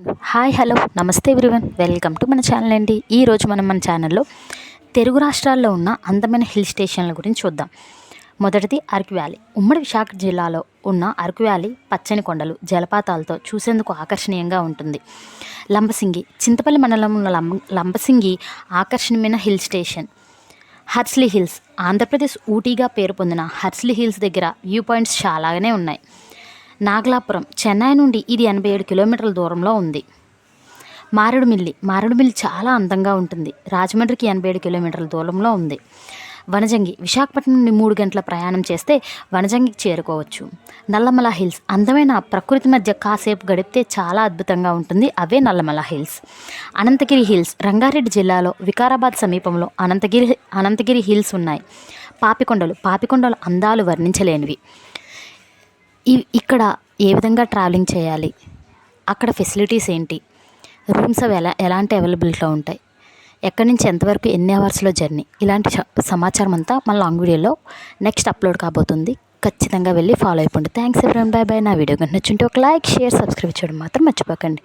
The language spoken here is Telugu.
Hi hello. నమస్తే ఎవ్రీవన్. వెల్కమ్ టు మన ఛానల్ అండి. ఈరోజు మనం మన ఛానల్లో తెలుగు రాష్ట్రాల్లో ఉన్న అందమైన హిల్ స్టేషన్ల గురించి చూద్దాం. మొదటిది అరకు వ్యాలీ. ఉమ్మడి విశాఖ జిల్లాలో ఉన్న అరకు వ్యాలీ పచ్చని కొండలు జలపాతాలతో చూసేందుకు ఆకర్షణీయంగా ఉంటుంది. లంబసింగి చింతపల్లి మండలంలో లంబ లంబసింగి ఆకర్షణీయమైన hill station. Horsley hills Andhra Pradesh ఊటీగా పేరు పొందిన హర్స్లీ హిల్స్ దగ్గర వ్యూ పాయింట్స్ చాలానే ఉన్నాయి. నాగలాపురం చెన్నై నుండి ఇది ఎనభై ఏడు కిలోమీటర్ల దూరంలో ఉంది. మారేడుమిల్లి మారేడుమిల్లి చాలా అందంగా ఉంటుంది. రాజమండ్రికి ఎనభై ఏడు కిలోమీటర్ల దూరంలో ఉంది. వనజంగి విశాఖపట్నం నుండి మూడు గంటల ప్రయాణం చేస్తే వనజంగికి చేరుకోవచ్చు. నల్లమల హిల్స్ అందమైన ప్రకృతి మధ్య కాసేపు గడిపితే చాలా అద్భుతంగా ఉంటుంది అవే నల్లమల హిల్స్. అనంతగిరి హిల్స్ రంగారెడ్డి జిల్లాలో వికారాబాద్ సమీపంలో అనంతగిరి అనంతగిరి హిల్స్ ఉన్నాయి. పాపికొండలు పాపికొండలు అందాలు వర్ణించలేనివి. ఇక్కడ ఏ విధంగా ట్రావెలింగ్ చేయాలి? అక్కడ ఫెసిలిటీస్ ఏంటి? రూమ్స్ అవి ఎలా ఎలాంటి అవైలబిలిటీలో ఉంటాయి? ఎక్కడి నుంచి ఎంతవరకు ఎన్ని అవర్స్లో జర్నీ? ఇలాంటి స- సమాచారం అంతా మన లాంగ్ వీడియోలో నెక్స్ట్ అప్లోడ్ కాబోతుంది. ఖచ్చితంగా వెళ్ళి ఫాలో అయిపోండి. థ్యాంక్స్ ఎవరి బాయ్ బాయ్ నా వీడియో కనుక నచ్చుంటే ఒక లైక్ షేర్ సబ్స్క్రైబ్ చేయడం మాత్రం మర్చిపోకండి.